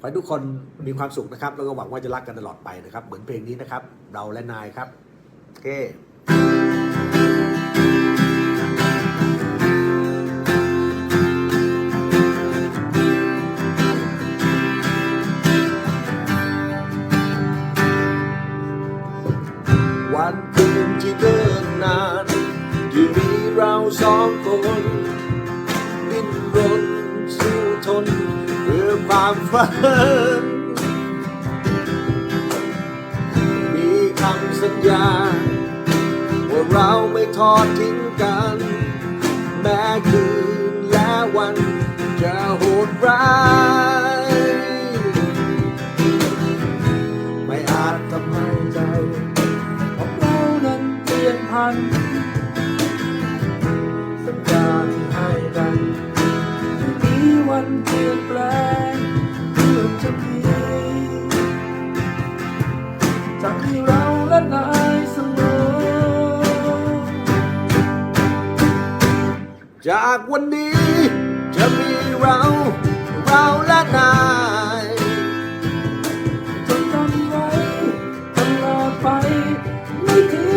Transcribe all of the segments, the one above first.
ขอให้ทุกคนมีความสุขนะครับ แล้วก็หวังว่าจะรักกันตลอดไปนะครับ เหมือนเพลงนี้นะครับ เราและนายครับ โอเควันคืนที่เดินนานที่มีเราสองคนดิ้นรนสู้ทน ความฝัน มีคำสัญญา ว่าเราไม่ทอดทิ้งกัน แม้คืนและวันจะโหดร้าย ไม่อาจทำให้ใจของเรานั้นเปลี่ยนพันสัญญาที่ให้กันไม่มีวันเปลี่ยนแปลง จะมีจากที่เราและนายเสมอจากวันนี้จะมีเรา เราและนายจงจำไว้ตลอดไปไม่ทิ้ง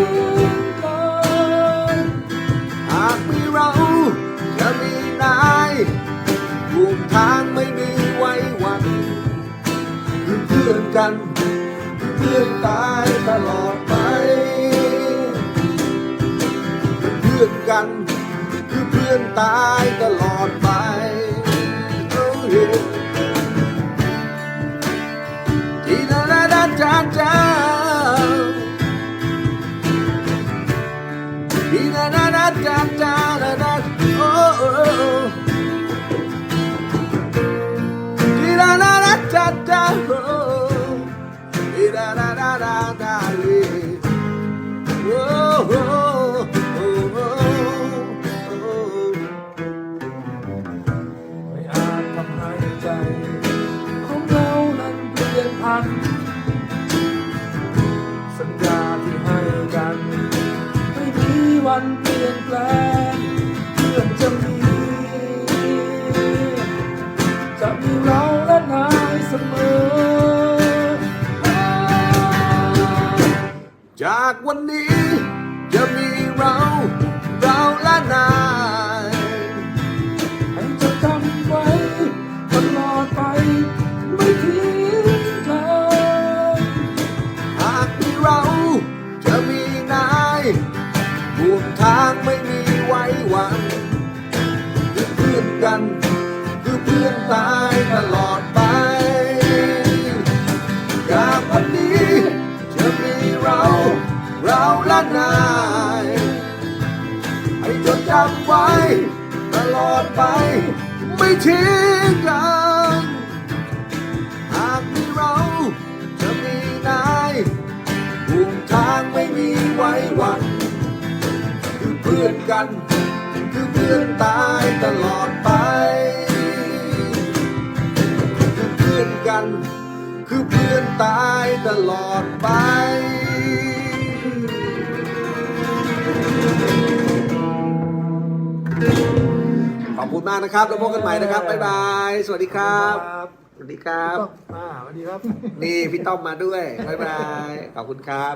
ัน คือเพื่อนตายตลอดไปจีนาดาดีนาดาดาจาจาดาดนาดาดาจ้าจาโอ้ดาดาดาดาโอ้ มันเปลี่ยนแปลงเพื่อนจะมี จะมีเราและนายเสมอ จากวันนี้จะมีเรา เราและนาย พื่อนตายตลอดไปจากวันนี้จะมีเราเราและนายให้จดจำไว้ ตลอดไป ไม่ทิ้งกัน หากมีเราจะมีนายห่วงทางไม่มีไว้วัน คือเพื่อนกัน คือเพื่อนตายตลอดไป อนกัน คือเพื่อนตายตลอดไป ขอบคุณมากนะครับ แล้วพบกันใหม่นะครับ บ๊ายบาย สวัสดีครับ สวัสดีครับ อ่าสวัสดีครับ นี่พี่ต้อมมาด้วย บ๊ายบาย ขอบคุณครับ